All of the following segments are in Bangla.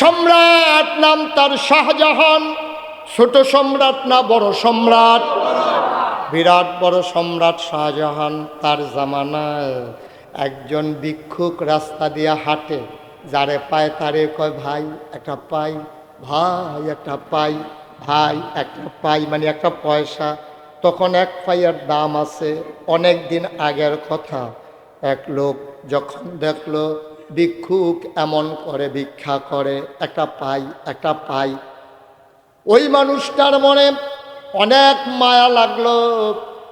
সম্রাট নাম তার শাহজাহান। ছোট সম্রাট না বড় সম্রাট? বিরাট বড় সম্রাট শাহজাহান তার জামানায়। একজন ভিক্ষুক রাস্তা দিয়ে হাঁটে, যারে পায় তারে কয়, ভাই, একটা পাই, ভাই, একটা পাই, ভাই, একটা পাই। মানে একটা পয়সা। তখন এক পাইয়ের দাম আছে অনেক দিন আগের কথা। এক লোক যখন দেখল ভিক্ষুক এমন করে ভিক্ষা করে, একটা পাই একটা পাই। ওই মানুষটার মনে অনেক মায়া লাগল।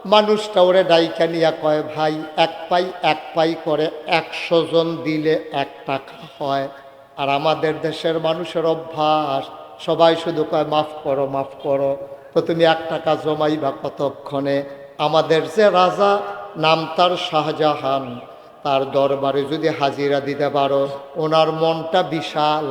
মানুষটা ওরে ডাইকা নিয়া কয়, ভাই, এক পাই এক পাই করে একশো জন দিলে এক টাকা হয়। আর আমাদের দেশের মানুষের অভ্যাস, সবাই শুধু কয়, মাফ করো মাফ করো। তো তুমি এক টাকা জমাই বা কতক্ষণে? আমাদের যে রাজা, নাম তার শাহজাহান। তার দরবারে যদি হাজিরা দিতে পারো, ওনার মনটা বিশাল।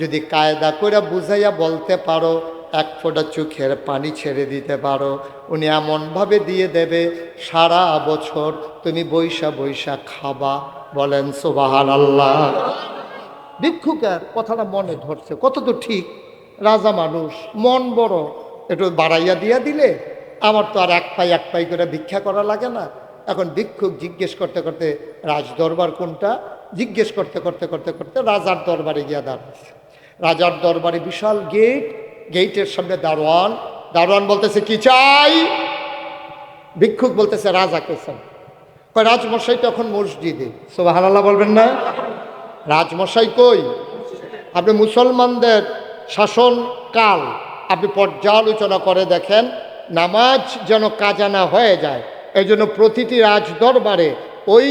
যদি কায়দা করে বুঝাইয়া বলতে পারো, এক ফোঁটা চোখের পানি ছেড়ে দিতে পারো। উনি এমনভাবে দিয়ে দেবে, সারা বছর তুমি বৈশা বৈশা খাবা। বলেন সোবাহান আল্লাহ ভিক্ষুকের কথাটা মনে ধরছে। কত তো ঠিক? রাজা মানুষ, মন বড়। একটু বাড়াইয়া দিয়া দিলে, আমার তো আর এক পাই এক পাই করে ভিক্ষা করা লাগে না। এখন ভিক্ষুক জিজ্ঞেস করতে করতে রাজ দরবার কোনটা? জিজ্ঞেস করতে করতে করতে করতে রাজার দরবারে গিয়া দাঁড়াচ্ছে রাজার দরবারে বিশাল গেট, গেটের সামনে দারোয়ান। দারোয়ান বলতেছে, কি চাই? ভিক্ষুক বলতেছে, রাজাকে চাই। রাজমশাই তখন মসজিদে। সোবাহ বলবেন না? রাজমশাই কই? আপনি মুসলমানদের শাসনকাল, আপনি পর্যালোচনা করে দেখেন, নামাজ যেন কাজা না হয়ে যায় এই জন্য প্রতিটি রাজদরবারে ওই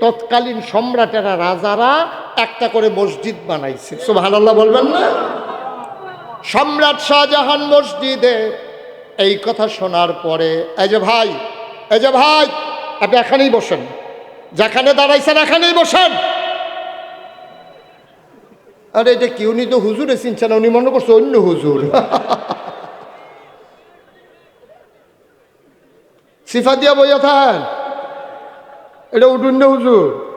তৎকালীন সম্রাটেরা, রাজারা একটা করে মসজিদ বানাইছে। সুবহানাল্লাহ বলবেন না? সম্রাট শাহজাহান মসজিদে এই কথা শোনার পরে, এই যে ভাই, এই যে ভাই, আপনি এখানেই বসেন। যেখানে দাঁড়াইছেন এখানেই বসেন। আরে এটা কি উনি তো হুজুরে চিনছেন উনি মনে করছে অন্য হুজুর। সিফা দিয়া বইয়া থান এটা উঠুন না হুজুর।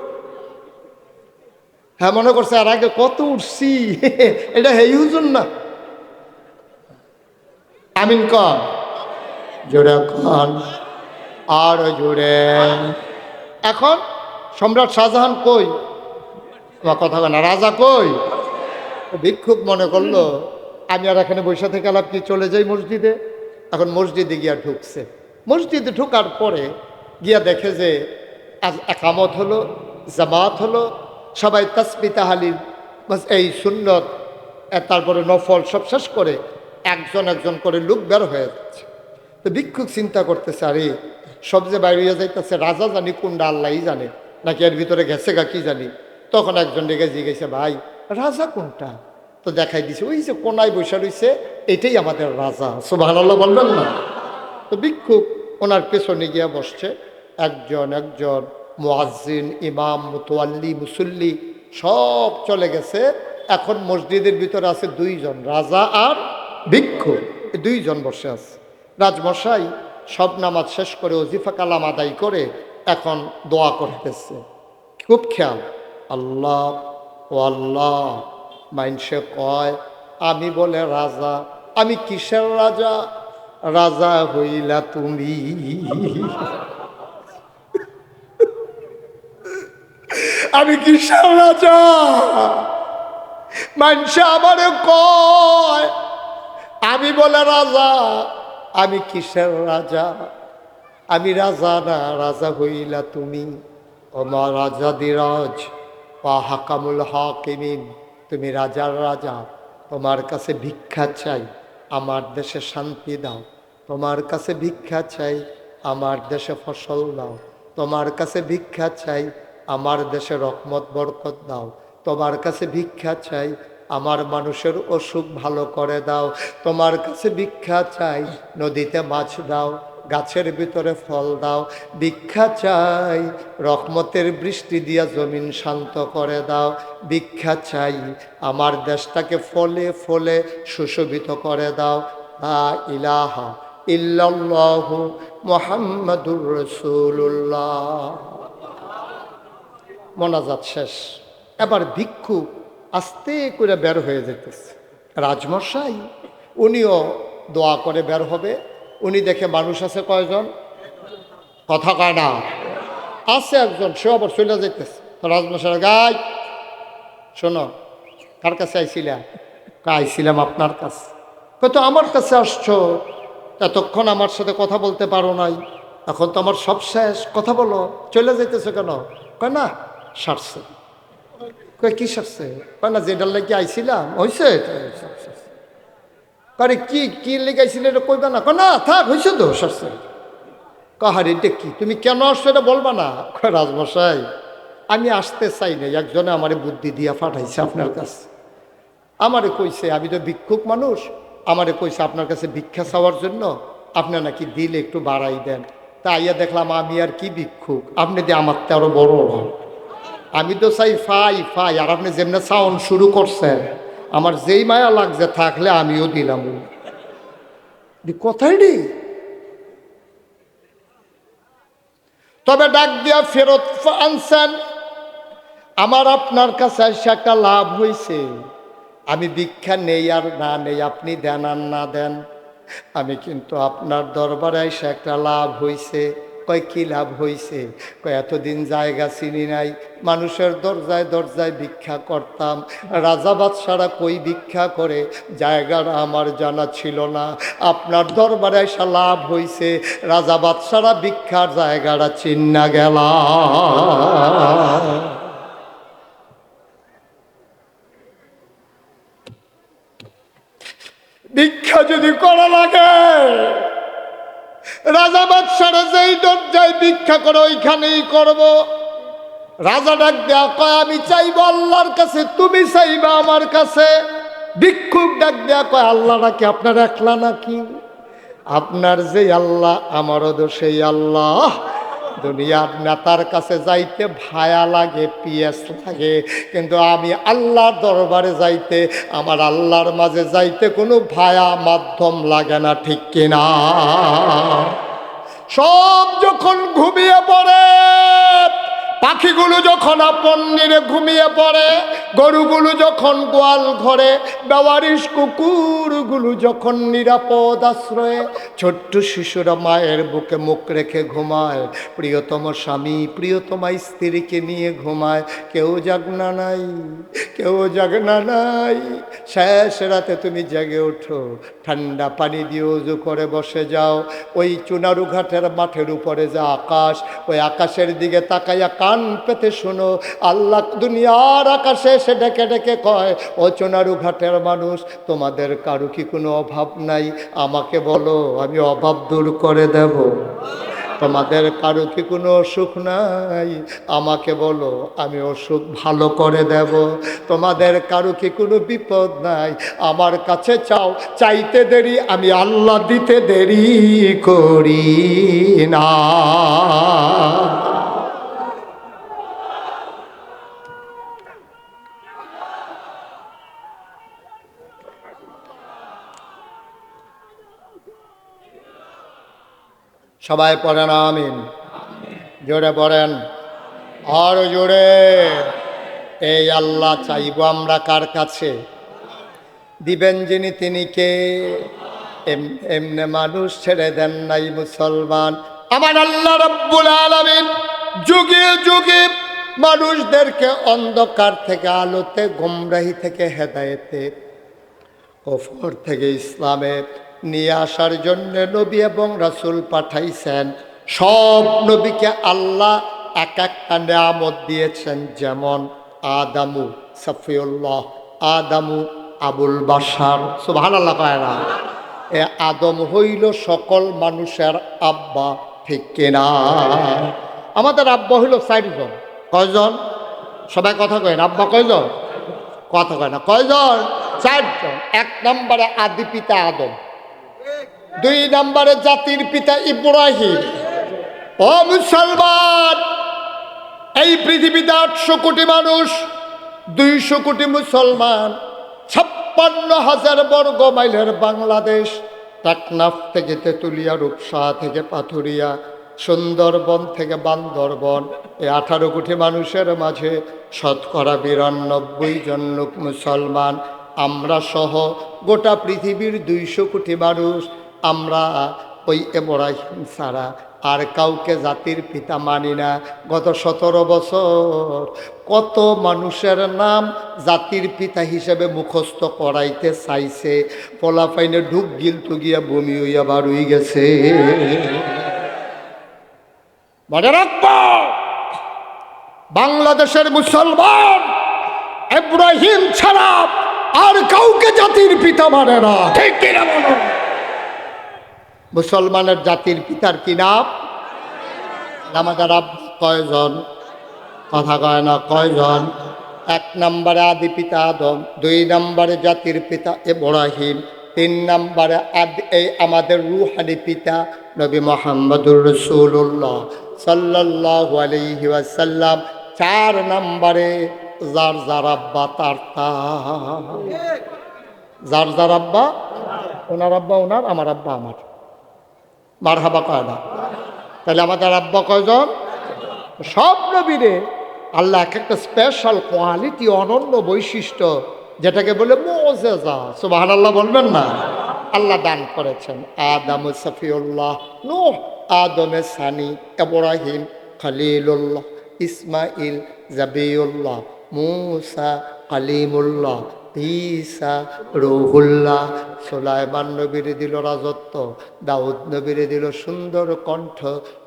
হ্যাঁ মনে করছে আর আগে কত উঠছি। এটা হেই হুজুর না। আমিন কন। জোরে কন। আর জোরে। এখন সম্রাট শাহজাহান কই? তোমার কথা না, রাজা কই? ভিক্ষুক মনে করল, আমি আর এখানে থেকে আলাপ কি, চলে যাই মসজিদে? এখন মসজিদে গিয়া ঢুকছে। মসজিদে ঢুকার পরে গিয়া দেখে যে আজ একামত হলো, জামাত হলো, সবাই তাসবি তাহালির বাস এই সুন্নত তারপরে নফল সব শেষ করে একজন একজন করে লোক বের হয়ে যাচ্ছে। তো ভিক্ষুক চিন্তা করতেছে, আরে সব যে বাইরে যাইতেছে, রাজা জানি কোনটা আল্লাহই জানে, নাকি এর ভিতরে গেছে গা কি জানি। তখন একজন ডেকে জিজ্ঞেসে, ভাই, রাজা কোনটা? তো দেখাই দিছে, ওই যে কোনায় বসে রয়েছে এটাই আমাদের রাজা। সুবাহ বলবেন না? তো ভিক্ষুক ওনার পেছনে গিয়ে বসছে। একজন একজন, মুয়াজ্জিন, ইমাম মুতোয়াল্লি মুসল্লি, সব চলে গেছে। এখন মসজিদের ভিতরে আছে দুইজন, রাজা আর ভিক্ষু। দুইজন বসে আছে। রাজমশাই সব নামাজ শেষ করে ওজিফা কালাম আদায় করে এখন দোয়া করতেছে। খুব খেয়াল। আল্লাহ, ও আল্লাহ, মাইনসে কয়, আমি বলে রাজা, আমি কিসের রাজা? রাজা হইলা তুমি। আমি কিসের রাজা? মানসে আমারে কয়, আমি বলে রাজা, আমি কিসের রাজা? আমি রাজা না, রাজা হইলা তুমি। ওমা রাজা দিরাজ বা হাকামুল হাকিমিন, তুমি রাজার রাজা, তোমার কাছে ভিক্ষা চাই। আমার দেশে শান্তি দাও। তোমার কাছে ভিক্ষা চাই, আমার দেশে ফসল দাও। তোমার কাছে ভিক্ষা চাই, আমার দেশে রকমত বরকত দাও। তোমার কাছে ভিক্ষা চাই, আমার মানুষের অসুখ ভালো করে দাও। তোমার কাছে ভিক্ষা চাই, নদীতে মাছ দাও। গাছের ভিতরে ফল দাও, ভিক্ষা চাই, রহমতের বৃষ্টি দিয়া জমিন শান্ত করে দাও, ভিক্ষা চাই, আমার দেশটাকে ফলে ফলে সুশোভিত করে দাও। লা ইলাহা ইল্লাল্লাহু মোহাম্মদুর রসুল্লাহ মোনাজাত শেষ। এবার ভিক্ষু আস্তে করে বের হয়ে যেতেছে। রাজমশাই, উনিও দোয়া করে বের হবে। উনি দেখে মানুষ আছে কয়জন? কথা কয় না। আছে একজন, সে আবার চলে যেতেছে রাজমশাই, গাই, শোনো, কার কাছে আইছিলাম আইছিলাম আপনার কাছে। কত আমার কাছে আসছো। এতক্ষণ আমার সাথে কথা বলতে পারো নাই। এখন তো আমার সব শেষ। কথা বলো চলে যেতেছো কেন? কয়, না, সারছে। কয়, কি সারছে? কয়, না যেটার লেগে আইছিলাম হয়েছে আরে কি কি লেগে আইছিলে এটা কইবা না? না, থাক হয়েছে তো সারছে কাহার, এটা কি? তুমি কেন আসছো এটা বলবা না? রাজমশাই, আমি আসতে চাই না একজনে আমারে বুদ্ধি দিয়া পাঠাইছে আপনার কাছে। আমারে কইছে, আমি তো ভিক্ষুক মানুষ। আমারে কইছে আপনার কাছে ভিক্ষা চাওয়ার জন্য আপনি নাকি দিলে একটু বাড়াই দেন। তা আইয়া দেখলাম আমি আর কি ভিক্ষুক? আপনি দিয়ে আমার তো আরও বড় হন আমি তো চাই, ফাই ফাই, আর আপনি যেমনি সাউন্ড শুরু করছেন আমার যেই মায়া লাগছে থাকলে আমিও দিলাম। কথাই রে তবে ডাক দিয়া ফেরত আনছেন। আমার আপনার কাছে একটা লাভ হয়েছে আমি ভিক্ষা নেই আর না নেই, আপনি দেন আর না দেন। আমি কিন্তু আপনার দরবারে এসে একটা লাভ হয়েছে কয়, কি লাভ হয়েছে কয়, এতদিন জায়গা চিনি নাই। মানুষের দরজায় দরজায় ভিক্ষা করতাম। রাজা বাদশারা কই ভিক্ষা করে? জায়গাটা আমার জানা ছিল না। আপনার দরবারে এসে লাভ হয়েছে রাজা বাদশারা ভিক্ষার জায়গাটা চিন্না গেলা। ভিক্ষা যদি করা লাগে রাজা বাদশারা যেই দরজায় ভিক্ষা করে ওইখানেই করব। রাজা ডাক দেয়া কয়, আমি চাইব আল্লাহর কাছে, তুমি চাইবা আমার কাছে। ভিক্ষুক ডাক দেয়া কয়, আল্লাহ নাকি আপনার একলা নাকি? আপনার যে আল্লাহ, আমারও তো সেই আল্লাহ। দুনিয়ার নেতার কাছে যাইতে ভায়া লাগে, পিয়াস লাগে। কিন্তু আমি আল্লাহর দরবারে যাইতে, আমার আল্লাহর মাঝে যাইতে কোনো ভায়া মাধ্যম লাগে না, ঠিক কিনা সব যখন ঘুমিয়ে পড়ে, পাখিগুলো যখন আপন নিরে ঘুমিয়ে পড়ে গরুগুলো যখন গোয়াল ঘরে, বেওয়ারিশ কুকুরগুলো যখন নিরাপদ আশ্রয়ে, ছোট্ট শিশুরা মায়ের বুকে মুখ রেখে ঘুমায়, প্রিয়তম স্বামী প্রিয়তমা স্ত্রীকে নিয়ে ঘুমায়, কেউ জাগনা নাই, কেউ জাগনা নাই। শেষ রাতে তুমি জেগে ওঠো, ঠান্ডা পানি দিয়ে উজু করে বসে যাও, ওই চুনারু ঘাটের মাঠের উপরে যা আকাশ, ওই আকাশের দিকে তাকাইয়া কান পেতে শোনো, আল্লাহ দুনিয়ার আকাশে এসে ডেকে ডেকে কয়, ও চুনারু ঘাটের মানুষ, তোমাদের কারও কি কোনো অভাব নাই? আমাকে বলো, আমি অভাব দূর করে দেব। তোমাদের কারও কি কোনো অসুখ নাই? আমাকে বলো, আমি অসুখ ভালো করে দেব। তোমাদের কারও কি কোনো বিপদ নাই? আমার কাছে চাও, চাইতে দেরি, আমি আল্লাহ দিতে দেরি করি না। সবাই পড়েন, আমিন। জোরে পড়েন। আর জোরে। এই আল্লাহ চাইব আমরা কার কাছে? দিবেন যিনি, তিনি কে? এম- এমনে মানুষ ছেড়ে দেন নাই মুসলমান। আমার আল্লাহ রব্বুল আলামিন যুগে যুগে মানুষদেরকে অন্ধকার থেকে আলোতে, গোমরাহি থেকে হেদায়েতে ওফর থেকে ইসলামে নিয়ে আসার জন্য নবী এবং রাসূল পাঠাইছেন। সব নবীকে আল্লাহ এক একটা নিয়ামত দিয়েছেন, যেমন আদামু সফিউল্লাহ, আদামু আবুল বাসার সুবহান আল্লাহ না? এ আদম হইল সকল মানুষের আব্বা, ঠিক কিনা আমাদের আব্বা হইল চারজন কয়জন? সবাই কথা কয়েন আব্বা কয়জন? কথা কয় না। কয়জন? চারজন। এক নম্বরে আদি পিতা আদম। দুই নম্বরে জাতির পিতা ইব্রাহিম। ও মুসলমান, এই পৃথিবীতে আটশো কোটি মানুষ, দুইশো কোটি মুসলমান, ছাপ্পান্ন হাজার বর্গ মাইলের বাংলাদেশ, টাকনাফ থেকে তেতুলিয়া, রূপসা থেকে পাথুরিয়া, সুন্দরবন থেকে বান্দরবন, এই আঠারো কোটি মানুষের মাঝে শতকরা বিরানব্বই জন লোক মুসলমান। আমরা সহ গোটা পৃথিবীর দুইশো কোটি মানুষ, আমরা ওই এব্রাহিম ছাড়া আর কাউকে জাতির পিতা মানি না। গত সতেরো বছর কত মানুষের নাম জাতির পিতা হিসেবে মুখস্থ করাইতে চাইছে। পোলাপাইনে ঢুক গিল তো গিয়া বমি হইয়া বার হয়ে গেছে। মনে রাখব, বাংলাদেশের মুসলমান ইব্রাহিম ছাড়া আর কাউকে জাতির পিতা মানে না। ঠিক কিনা বলো? মুসলমানের জাতির পিতার কি নাম? আমাদের আব্বা কয়জন? কথা কয় না কয়জন? এক নম্বরে আদি পিতা আদম দুই নম্বরে জাতির পিতা ইব্রাহিম তিন নম্বরে আদ এই আমাদের রুহানি পিতা নবী মোহাম্মদুর রসুল্লাহ সাল্লাহ আলহি ওয়াসাল্লাম চার নম্বরে যার যার আব্বা, তার যার যার আব্বা, ওনার আব্বা, ওনার, আমার আব্বা, আমার। মার হাবা কয় না। তাহলে আমাদের আব্বা কয়জন? সব নবীরে আল্লাহ এক একটা স্পেশাল কোয়ালিটি অনন্য বৈশিষ্ট্য, যেটাকে বলে মোজেজা। সুবাহ আল্লাহ বলবেন না? আল্লাহ দান করেছেন। আদম সফিউল্লাহ নো আদমে সানি এব্রাহিম খলিলুল্লাহ ইসমাইল জাবিউল্লাহ। মুসা কালিমুল্লাহ, ঈসা রুহুল্লাহ। সোলাইমান নবীরে দিল রাজত্ব, দাউদ নবীরে দিল সুন্দর কণ্ঠ,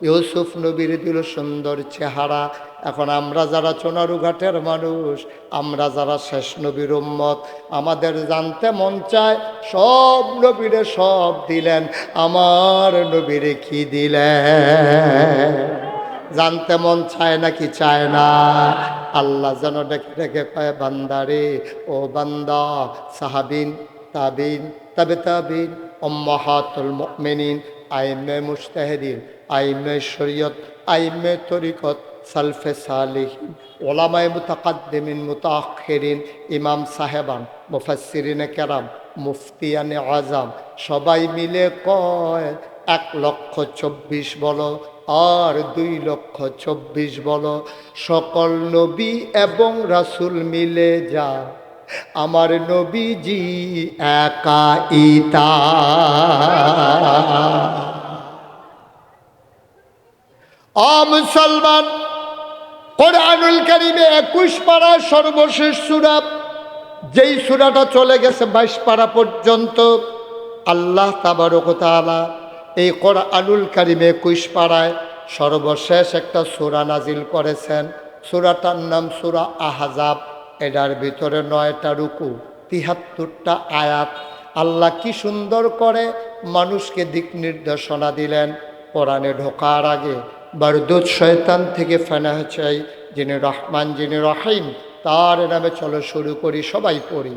ইউসুফ নবীরে দিল সুন্দর চেহারা। এখন আমরা যারা চোনারুঘাটের মানুষ, আমরা যারা শেষ নবীর উম্মত, আমাদের জানতে মন চায়, সব নবীরে সব দিলেন, আমার নবীরে কি দিলেন? জানতে মন চায় নাকি চায় না? আল্লাহ যেন ডেকে ডেকে কয়, বান্দারে, ও বান্দা, সাহাবিন, তাবিন, তবে তাবিন অম্মাহাতুল মুমিনিন, আইমে মুস্তাহিদিন আইমে শরীয়ত, আইমে তরিকত, সালফে সালিহিন ওলামায় মুতাকাদ্দিমিন মুতাখিরিন ইমাম সাহেবান, মুফাসসিরিনে কেরাম, মুফতিয়ানে আজাম সবাই মিলে কয়, এক লক্ষ চব্বিশ বলো আর দুই লক্ষ চব্বিশ বলো। সকল নবী এবং রাসুল মিলে যা। আমার নবীজি একা ইতা। মুসলমান, কোরআনুল কারিমে একুশ পাড়ার সর্বশেষ সুরা, যেই সুরাটা চলে গেছে বাইশ পাড়া পর্যন্ত, আল্লাহ তাবারকতালা এই কোরআনুল কারিমে একুশ পাড়ায় সর্বশেষ একটা সুরা নাজিল করেছেন। সুরাটার নাম সুরা আহাজাব এটার ভিতরে নয়টা রুকু, তিহাত্তরটা আয়াত। আল্লাহ কি সুন্দর করে মানুষকে দিক নির্দেশনা দিলেন কোরআনে ঢোকার আগে। বারদুদ শয়তান থেকে ফেনা চাই, যিনি রহমান, যিনি রহিম, তার নামে চলো শুরু করি, সবাই পড়ি।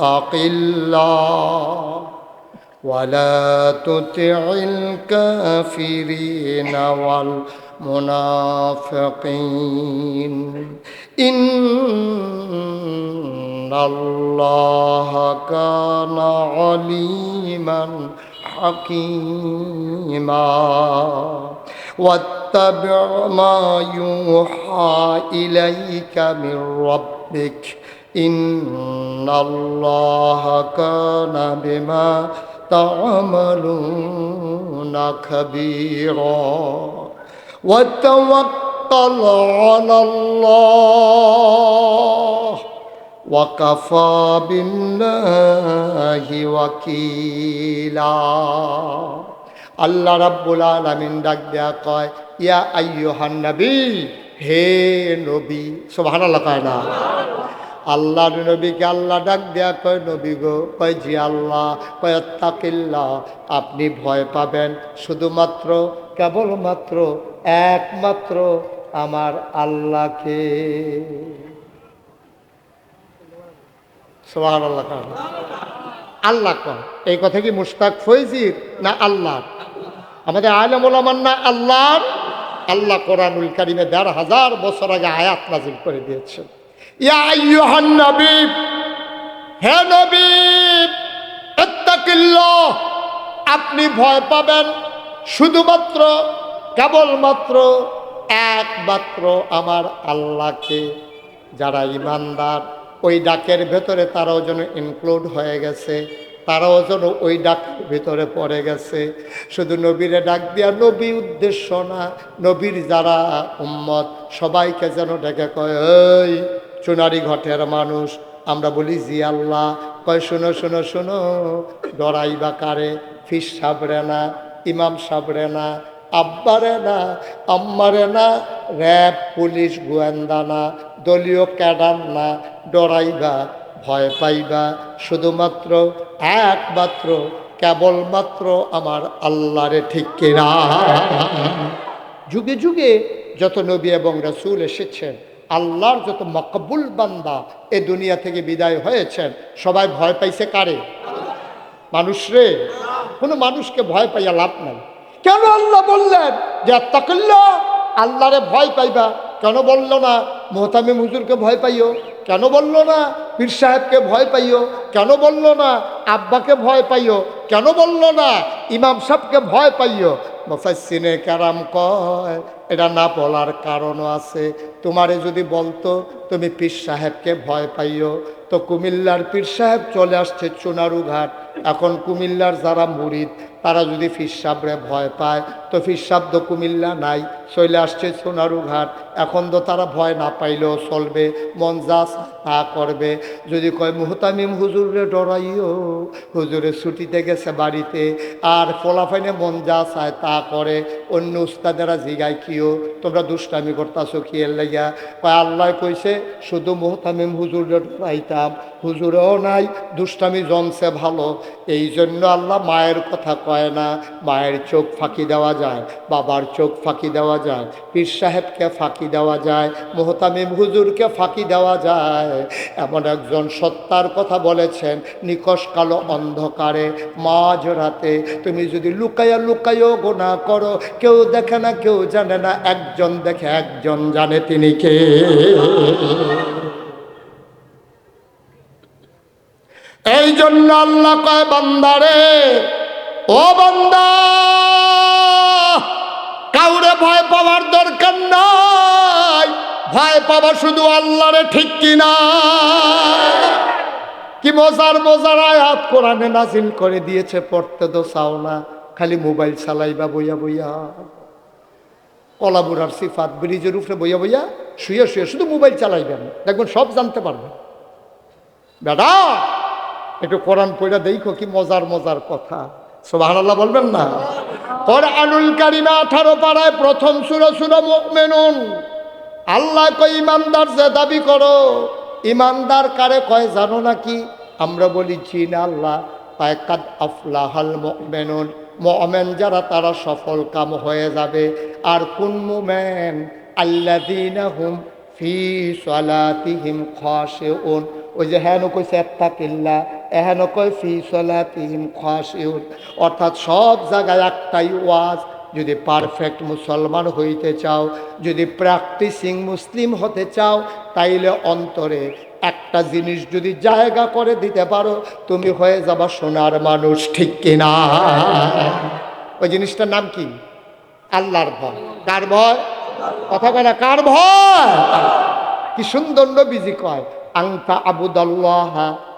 اتق الله ولا تطع الكافرين والمنافقين. إن الله كان عليما حكيما. واتبع ما يوحى إليك من ربك إن الله كان بما تعملون خبيرا وتوكل على الله وكفى بالله وكيلا আল্লাহ রাব্বুল আলামিন ডাক দেয়া কয় ইয়া আইয়ুহান নবী হে নবী সুবহানাল্লাহ কয় না আল্লাহ নবীকে আল্লাহ ডাক দেয়া কয়, নবী গো, কয় জি আল্লাহ, কয় তাকিল্লা আপনি ভয় পাবেন। শুধুমাত্র, কেবলমাত্র, একমাত্র আমার আল্লাহকে। আল্লাহ আল্লাহ কন এই কথা কি মুশতাক ফৈজির না আল্লাহ আমাদের আলম ওলামান না আল্লাহর? আল্লাহ কোরআনুল কারিমে দেড় হাজার বছর আগে আয়াত নাজিল করে দিয়েছেন। নবী আপনি ভয় পাবেন। শুধুমাত্র, কেবলমাত্র একমাত্র আমার আল্লাহকে, যারা ইমানদার, ওই ডাকের ভেতরে তারাও যেন ইনক্লুড হয়ে গেছে, তারাও যেন ওই ডাকের ভিতরে পড়ে গেছে। শুধু নবীরে ডাক দিয়া নবী উদ্দেশ্য না, নবীর যারা উম্মত, সবাইকে যেন ডেকে কয় চুনারি ঘটের মানুষ। আমরা বলি, জি আল্লাহ। কয়, শোনো শোনো শোনো ডরাইবা কারে? ফিস সাবরে না, ইমাম সাবরে না, আব্বারে না, আম্মারে না, র্যাব, পুলিশ, গোয়েন্দা না, দলীয় ক্যাডার না ডরাইবা ভয় পাইবা শুধুমাত্র একমাত্র, কেবলমাত্র আমার আল্লাহরে ঠিক কিনা? যুগে যুগে যত নবী এবং রসুল এসেছেন আল্লাহর যত মকবুল বান্দা এ দুনিয়া থেকে বিদায় হয়েছেন, সবাই ভয় পাইছে কারে? মানুষ রে, কোনো মানুষকে ভয় পাইয়া লাভ নাই। কেন আল্লাহ বললেন যে তাকল্লা আল্লাহরে ভয় পাইবা? কেন বলল না? মোহতামিম হুজুরকে ভয় পাইও। কেন বলল না? পীর সাহেবকে ভয় পাইও। কেন বলল না? আব্বাকে ভয় পাইও। কেন বলল না? ইমাম সাহেবকে ভয় পাইও। মোফাসিনে কারাম কয়, এটা না বলার কারণও আছে। তোমারে যদি বলতো, তুমি পীর সাহেবকে ভয় পাইও। তো কুমিল্লার পীর সাহেব চলে আসছে চুনারু ঘাট এখন কুমিল্লার যারা মুরিদ, তারা যদি ফিরসাবরে ভয় পায় তো ফিরসাব তো কুমিল্লা নাই। চলে আসছে সোনারু ঘাট। এখন তো তারা ভয় না পাইলেও চলবে, মন যা তা করবে। যদি কয়, মুহতামিম হুজুরে ডরাইও হুজুরে ছুটিতে গেছে বাড়িতে। আর ফলাফাইনে মন যা চায় তা করে। অন্য উস্তাদেরা জিগায় কিও, তোমরা দুষ্টামি করতাছো কি এর লাগিয়া? কয়, আল্লাহ কইছে, শুধু মুহতামিম হুজুরে ডরাইতাম। হুজুরেও নাই, দুষ্টামি জমছে ভালো। এই জন্য আল্লাহ মায়ের কথা কয় না, মায়ের চোখ ফাঁকি দেওয়া যায়, বাবার চোখ ফাঁকি দেওয়া যায়, পীর সাহেবকে ফাঁকি দেওয়া যায়, মোহতামিম হুজুরকে ফাঁকি দেওয়া যায়। এমন একজন সত্তার কথা বলেছেন, নিকশ কালো অন্ধকারে, মাঝ রাতে। তুমি যদি লুকাইয়া লুকাইও গোনা করো, কেউ দেখে না, কেউ জানে না, একজন দেখে একজন জানে তিনি কে। এই জন্য আল্লাহ কয়, বান্দারে, ও বান্দা! কাউরে ভয় পাওয়ার দরকার নাই। ভয় পাওয়া শুধু আল্লাহরে ঠিক কিনা। কি মজার মজার আয়াত কোরআনে নাজিল করে দিয়েছে, পড়তে তো চাও না, খালি মোবাইল চালাইবা, বইয়া বইয়া। কলাবুরার সিফাত, ব্রিজের উপরে বইয়া বইয়া শুয়ে শুয়ে শুধু মোবাইল চালাইবেন। দেখবেন সব জানতে পারবেন বেটা, একটু কোরআন পড়া দেখো কি মজার মজার কথা। সোবাহ বলবেন না। কোরআনুল কারিমা আঠারো পাড়ায় প্রথম সুর সুর মেনুন আল্লাহ কয়, ইমানদার যে দাবি করো, ইমানদার কারে কয় জানো নাকি? আমরা বলি জিন আল্লাহ পায় কাদ আফলাহাল মেনুন মমেন যারা, তারা সফল কাম হয়ে যাবে। আর কোন মোমেন? আল্লাদিনা হুম ফি সলাতিহিম খাশিউন। ওই যে হেন কইছে একটা কিল্লা, এহেন কয় ফি সলাতিহিম খাশিউন। অর্থাৎ সব জায়গায় একটাই ওয়াজ, যদি পারফেক্ট মুসলমান হইতে চাও, যদি প্র্যাকটিসিং মুসলিম হতে চাও, তাইলে অন্তরে একটা জিনিস যদি জায়গা করে দিতে পারো, তুমি হয়ে যাবা সোনার মানুষ, ঠিক কিনা ওই জিনিসটার নাম কি? আল্লাহর ভয়। কার ভয়? কথা কয় না, কার ভয়? কি সুন্দর নবীজি কয় আংতা আবুদাল্লাহ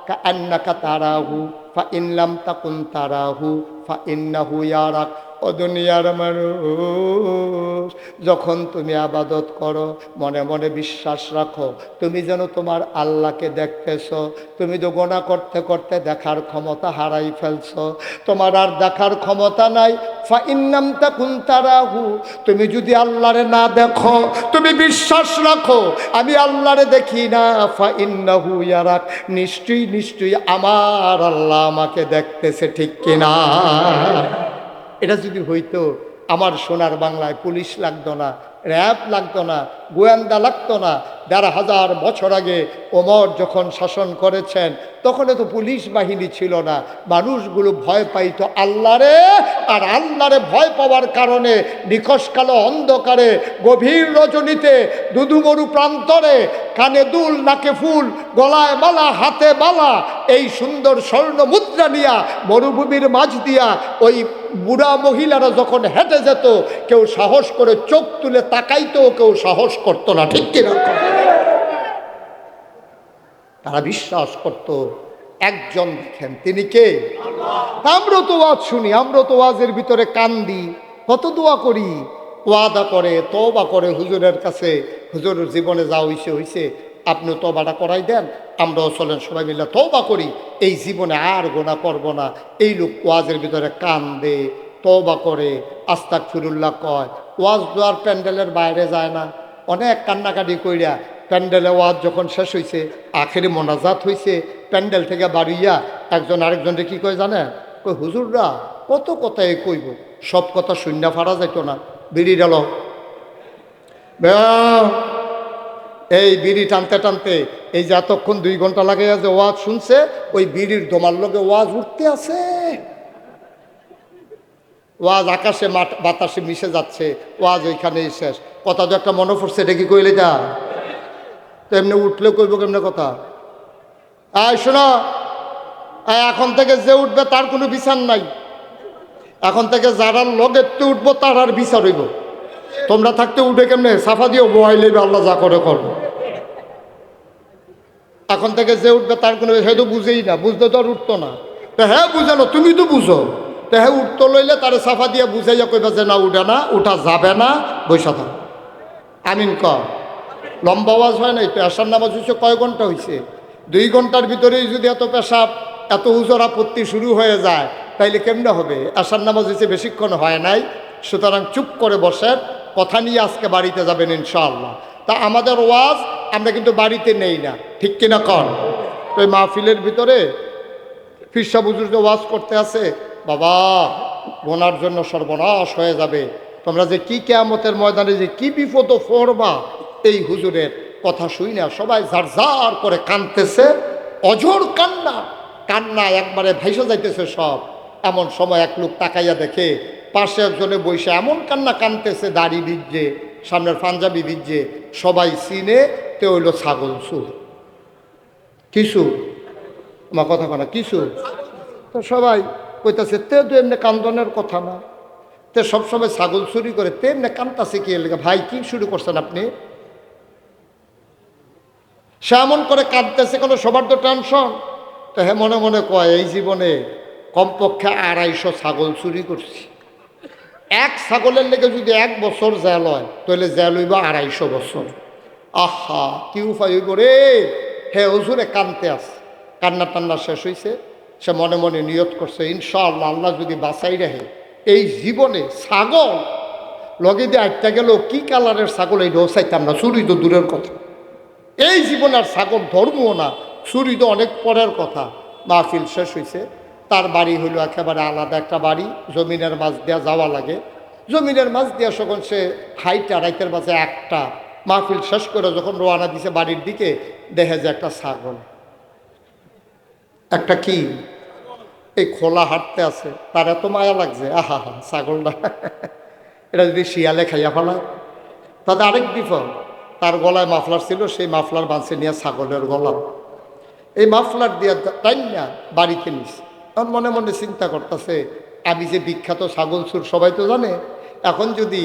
কা আন্নাকা তারাহু ফা ইনলাম তাকুন তারাহু ফা ইন্নাহু ইয়ারাক ও দুনিয়ার মানুষ, যখন তুমি আবাদত করো, মনে মনে বিশ্বাস রাখো, তুমি যেন তোমার আল্লাহকে দেখতেছ, তুমি তো গোনা করতে করতে দেখার ক্ষমতা হারাই ফেলছ, তোমার আর দেখার ক্ষমতা নাই ফা ইন্নাম তাকুন তারাহু, তুমি যদি আল্লাহরে না দেখো, তুমি বিশ্বাস রাখো, আমি আল্লাহরে দেখি না ফা ইন্নাহু ইয়ারাক, নিশ্চয়ই নিশ্চয়ই আমার আল্লাহ আমাকে দেখতেছে ঠিক কিনা। এটা যদি হইতো আমার সোনার বাংলায় পুলিশ লাগতো না র্যাব লাগতো না গোয়েন্দা লাগতো না। দেড় হাজার বছর আগে ওমর যখন শাসন করেছেন, তখন তো পুলিশ বাহিনী ছিল না। মানুষগুলো ভয় পাইতো আল্লাহরে, আর আল্লাহরে ভয় পাওয়ার কারণে নিখোশ কালো অন্ধকারে, গভীর রজনীতে দুদুমরু প্রান্তরে কানে দুল, নাকে ফুল, গলায় মালা, হাতে বালা এই সুন্দর স্বর্ণ মুদ্রা নিয়া মরুভূমির মাঝ দিয়া ওই বুড়া মহিলারা যখন হেঁটে যেত, কেউ সাহস করে চোখ তুলে তাকাইতেও কেউ সাহস করতো না, ঠিক কিনা? তারা বিশ্বাস করত, একজন দেখেন তিনি কে? আমরা তো ওয়াজ শুনি আমরা তো ওয়াজের ভিতরে কান দিই, কত দোয়া করি? ওয়াদা করে তবা করে হুজুরের কাছে হুজুরের জীবনে যা হইছে হইছে আপনি তবাটা করাই দেন, আমরাও চলেন, সবাই মিলে তবা করি, এই জীবনে আর গোনা করব না, এই লোক ওয়াজের ভিতরে কান দে তবা করে আস্তাক ফিরুল্লাহ কয়, ওয়াজ দোয়ার প্যান্ডেলের বাইরে যায় না। অনেক কান্নাকাটি কইরা প্যান্ডেলে ওয়াজ যখন শেষ হয়েছে আখেরে মোনাজাত হয়েছে প্যান্ডেল থেকে বাড়িয়া একজন আরেকজনকে কি কয় জানে কই হুজুররা, কত কথাই কইব, সব কথা শূন্য ফাড়া যাইতো না। বিড়ি ডাল। এই বিড়ি টানতে টানতে এই যে এতক্ষণ দুই ঘণ্টা লাগে যে ওয়াজ শুনছে, ওই বিড়ির দোমার লোকে ওয়াজ উঠতে আছে। ওয়াজ আকাশে বাতাসে মিশে যাচ্ছে, ওয়াজ ওইখানেই শেষ। কথা তো একটা মনে পড়ছে, এটা কি কইলে যা তো এমনি উঠলে কইব কেমনে কথা? আয় শোনো এখন থেকে যে উঠবে তার কোনো বিচার নাই। এখন থেকে যারা লগেতে উঠবো, তার আর বিচার হইব। তোমরা থাকতে উঠে কেমনে? সাফা দিও বোয়াই লেবে আল্লাহ যা করে করব এখন থেকে যে উঠবে তার কোনো সে তো বুঝেই না, বুঝতে তো আর উঠতো না। তো হ্যাঁ বুঝালো, তুমি তো বুঝো। তো হ্যাঁ উঠতো লইলে তারে সাফা দিয়ে বুঝাইয়া কইবা যে না, উঠে না, উঠা যাবে না বৈশা আমিন ক। লম্বা আওয়াজ হয় নাই, পেশার নামাজ হচ্ছে কয় ঘণ্টা হয়েছে দুই ঘণ্টার ভিতরেই যদি এত পেশাব, এত উজর আপত্তি শুরু হয়ে যায়, তাইলে কেমনে হবে? আশার নামাজ হচ্ছে বেশিক্ষণ হয় নাই, সুতরাং চুপ করে বসেন, কথা নিয়ে আজকে বাড়িতে যাবেন ইনশাআল্লাহ। তা আমাদের ওয়াজ আমরা কিন্তু বাড়িতে নেই না, ঠিক কিনা কন? তো মাহফিলের ভিতরে ফিরসা বুজুর ওয়াজ করতে আছে, বাবা, গোনার জন্য সর্বনাশ হয়ে যাবে। তোমরা যে কি কেয়ামতের ময়দানে যে কি বিপদ পড়বা, এই হুজুরের কথা শুই না সবাই ঝাড় ঝাড় করে কানতেছে অজর কান্না। কান্না একবারে ভাইসা যাইতেছে সব। এমন সময় এক লোক তাকাইয়া দেখে, পাশে একজনে বসে এমন কান্না কানতেছে দাড়ি ভিজে সামনের পাঞ্জাবি ভিজে সবাই চিনে তে হইল ছাগল সুর কিছু আমার কথা কনা কিছু তো সবাই কইতাছে, তে তো এমনি কান্দনের কথা না। তে সবসময় ছাগল চুরি করে তে এমনি কান্তাছে কি এলাকা ভাই, কি শুরু করছেন আপনি? সে এমন করে কাঁদতেছে কোনো? সবার তো টেনশন। তো হ্যাঁ মনে মনে কয়, এই জীবনে কমপক্ষে আড়াইশো ছাগল চুরি করছি। এক ছাগলের লেগে যদি এক বছর জেল হয়, তাহলে জেল হইব আড়াইশো বছর। আহা, কি উপায় হইব রে? হে হজুরে, কানতে আছে। কান্না টান্না শেষ হয়েছে সে মনে মনে নিয়ত করছে, ইনশাআল্লাহ, আল্লাহ যদি বাঁচাই রাখে এই জীবনে ছাগল, লগে দিয়ে আটটা গেল, কি কালারের ছাগল এই চাইতাম না, চুরি তো দূরের কথা। এই জীবনে আর ছাগল ধর্মও না, চুরি তো অনেক পরের কথা। মাহফিল শেষ হয়েছে তার বাড়ি হইল একেবারে আলাদা একটা বাড়ি, জমিনের মাছ দেওয়া যাওয়া লাগে। জমিনের মাছ দেওয়া যখন সে হাইটা রাইতের মাঝে একটা, মাহফিল শেষ করে যখন রোয়ানা দিছে বাড়ির দিকে, দেখে যে একটা ছাগল। একটা কি? এই খোলা হাঁটতে আছে, তার এত মায়া লাগছে, আহা হা ছাগলটা। এটা যদি শিয়ালে খাইয়া ফেলায়। তাতে আরেক বিপদ, তার গলায় মাফলার ছিল, সেই মাফলার বাঁচে নিয়ে ছাগলের গলা। এই মাফলার দিয়ে টাইম না বাড়িতে নিস আমার মনে মনে চিন্তা করতেছে, আমি যে বিখ্যাত ছাগল সুর সবাই তো জানে, এখন যদি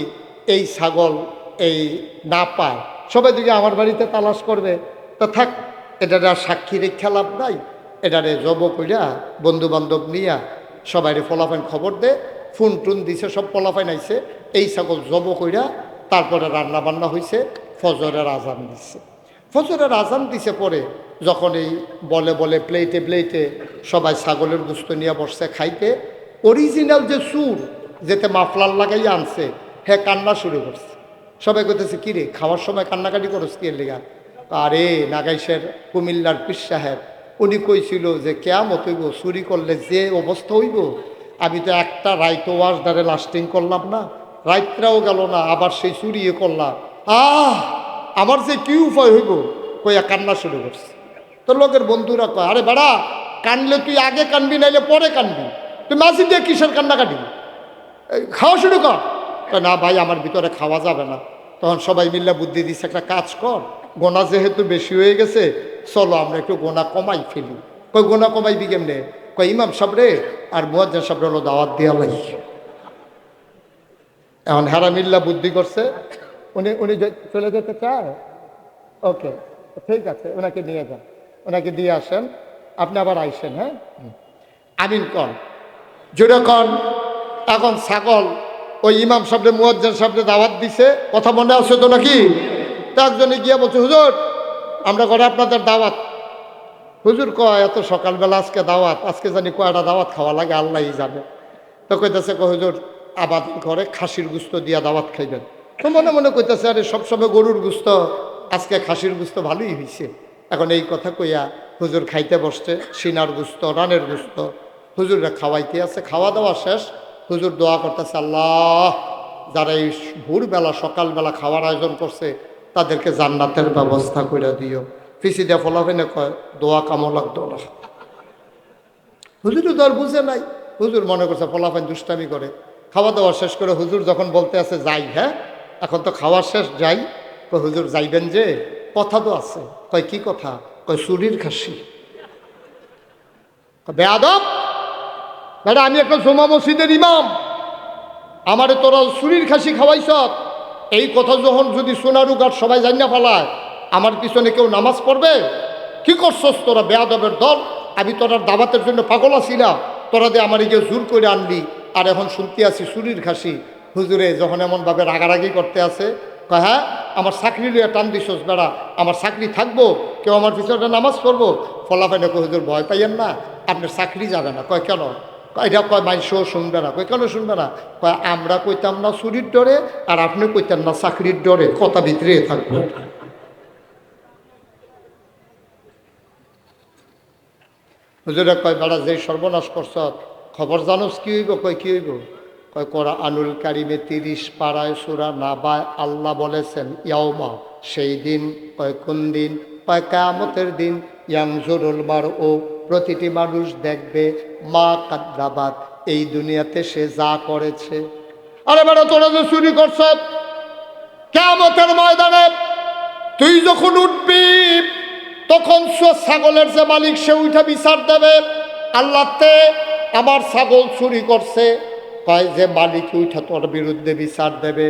এই ছাগল এই না পায়, সবাই যদি আমার বাড়িতে তালাশ করবে, তা থাক এটা সাক্ষী রেখা লাভ নাই। এটারে জব কইরা বন্ধু বান্ধব নিয়া সবাইরে ফলাফেন খবর দে, ফুন টুন দিছে, সব পলাফাই নাইছে এই ছাগল জব কইরা তারপরে রান্না বান্না হয়েছে ফজরের আজান দিছে। ফজরের আজান দিছে পরে যখন এই বলে বলে প্লেটে প্লেটে সবাই ছাগলের গুস্ত নিয়ে বসছে খাইতে, অরিজিনাল যে সুর যেতে মাফলার লাগাই আনছে হ্যাঁ কান্না শুরু করছে। সবাই কইতেছে, কিরে, খাওয়ার সময় কান্নাকাটি করস কি লিগা? আরে, নাগাইশের কুমিল্লার পীর সাহেব উনি কইছিল যে, কেয়ামত হইব, চুরি করলে যে অবস্থা হইব, আমি তো একটা রাইত ওয়াশ দ্বারে লাস্টিং করলাম না রাইতটাও গেল না, আবার সেই চুরিয়ে করলাম। আহ, আমার যে কি উপায় হইব? কইয়া কান্না শুরু করছে। তো লোকের বন্ধুরা কয়, আরে বেড়া, কানলে তুই আগে কানবি, নাইলে পরে কানবি। তুই মাঝি দিয়ে কিসের কান্না কাটবি? খাওয়া শুরু কর। না ভাই, আমার ভিতরে খাওয়া যাবে না। তখন সবাই মিল্লা বুদ্ধি দিচ্ছে একটা কাজ কর, গোনা যেহেতু বেশি হয়ে গেছে চলো আমরা একটু গোনা কমাই ফেলি। কই গোনা কমাইবি কেমনে? কয় ইমাম সাবরে আর মুয়াজ্জান সাবরে হলো দাওয়াত দেওয়া লাই এখন হেরা মিল্লা বুদ্ধি করছে। উনি উনি চলে যেতে চায়। ওকে, ঠিক আছে, ওনাকে নিয়ে যান। ওনাকে দিয়ে আসেন। আপনি আবার আইসেন হ্যাঁ। আমিন কন। কন। এখন ছাগল, ওই ইমাম সাহেব মুয়াজ্জান সাহেব দাওয়াত দিছে। কথা মনে আছে তো নাকি? তো একজনে গিয়া বলছে, হুজুর আমরা করে আপনাদের দাওয়াত। হুজুর কয়, এত সকালবেলা আজকে দাওয়াত, আজকে জানি কয়টা দাওয়াত খাওয়া লাগে আল্লাহই জানে। তো কইতেছে কয়, হুজুর আবাদ করে খাসির গুস্ত দিয়া দাওয়াত খাইবেন। তো মনে মনে কইতেছে, আরে, সবসময় গরুর গুস্ত, আজকে খাসির গুস্ত ভালোই হয়েছে এখন এই কথা কইয়া হুজুর খাইতে বসছে, সিনার গুস্ত, রানের গুস্ত। হুজুররা খাওয়াইতে আছে, খাওয়া দাওয়া শেষ। হুজুর দোয়া করতেছে, আল্লাহ, যারা এই ভোরবেলা, সকালবেলা খাওয়ার আয়োজন করছে তাদেরকে জান্নাতের ব্যবস্থা করে দিও। ফিসি দিয়া ফলাফেনে কয়, দোয়া কামো লাগতো না। হুজুরও আর বুঝে নাই। হুজুর মনে করছে ফলাফান দুষ্টামি করে। খাওয়া দাওয়া শেষ করে হুজুর যখন বলতে আছে, যাই হ্যাঁ? এখন তো খাওয়ার শেষ, যাই। তো হুজুর যাইবেন যে? কথা তো আছে। কয়, কি কথা? কয় চুরির খাসি। বেয়াদব! দাদা আমি একটা জমা মসজিদের ইমাম। আমারে তোরা চুরির খাসি খাওয়াইছ? এই কথা যখন যদি সোনারু সোনারুগার সবাই জানিয়া ফেলায়, আমার পিছনে কেউ নামাজ পড়বে? কি করছস তোরা বেয়াদবের দল? আমি তোরার দাবাতের জন্য পাগল আছি না। তোরা দিয়ে আমার গিয়ে জোর করে আনলি। আর এখন শুনতে আছি চুরির খাসি হুজুরে, যখন এমনভাবে রাগারাগি করতে আছে হ্যাঁ আমার চাকরি লিয়ে টান দিছস বেড়া। আমার চাকরি থাকব। কেউ আমার পিছনে নামাজ পড়ব? ফলাফেনে হুজুর, ভয় পাইয়েন না। আপনার চাকরি যাবে না। কয়, কেন? এটা কয় মাইনসও শুনবে না। কই কেন শুনবে না? কয়, আমরা কইতাম না চুরির ডরে, আর আপনি কইতাম না চাকরির ডরে। কথা ভিতরে থাকবে। হুজুরে কয়, বেড়া যে সর্বনাশ করছ, খবর জানোস কি হইব? কয়, কি হইব? কয় করা আনুল কারিমে তিরিশ পাড়ায় সুরা না বায় আল্লাহ বলেছেন ইয়াওমা সেই দিন, কয়, কোন দিন? কয় কামতের দিন ইয়াংজুরুল মার ও প্রতিটি মানুষ দেখবে, মা কাদ্রাবাদ, এই দুনিয়াতে সে যা করেছে। আরে বেড়া তোরা যে চুরি করছ কেমতের ময়দানে তুই যখন উঠবি, তখন ছাগলের যে মালিক, সে উঠে বিচার দেবে। আল্লাহতে আমার ছাগল চুরি করছে, কয় যে মালিক উঠে তোর বিরুদ্ধে বিচার দেবে,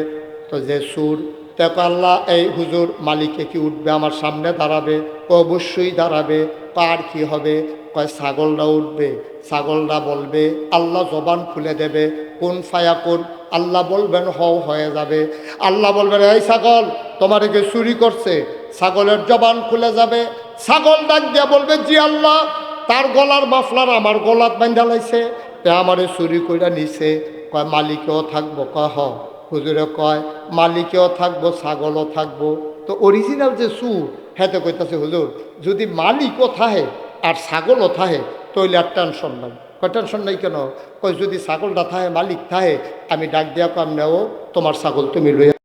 তো যে সুর দেখো আল্লাহ, এই হুজুর মালিকে কি উঠবে আমার সামনে দাঁড়াবে? অবশ্যই দাঁড়াবে। কার কি হবে? কয় ছাগলরা উঠবে। ছাগলরা বলবে, আল্লাহ জবান খুলে দেবে। কোন ফায়া কোন? আল্লাহ বলবেন, হও, হয়ে যাবে। আল্লাহ বলবেন, এই ছাগল, তোমার একে চুরি করছে? ছাগলের জবান খুলে যাবে। ছাগল ডাক দিয়া বলবে, জি আল্লাহ, তার গলার মাফলার আমার গলাত বান্ধা লাইছে। আমারে চুরি করে নিছে। কয়, মালিকেও থাকব। কয়, হ। হুজুরে কয়, মালিকেও থাকব, ছাগলও থাকব। তো অরিজিনাল যে সুর হেতে কইতাছে হুজুর, যদি মালিকও থাহে আর ছাগলও থাহে তৈলে আর টেনশন নাই। কয় টেনশন নাই কেন? কয়, যদি ছাগলটা থাহে মালিক থাহে আমি ডাক দিয়া কাম নেও, তোমার ছাগল তুমি লইয়া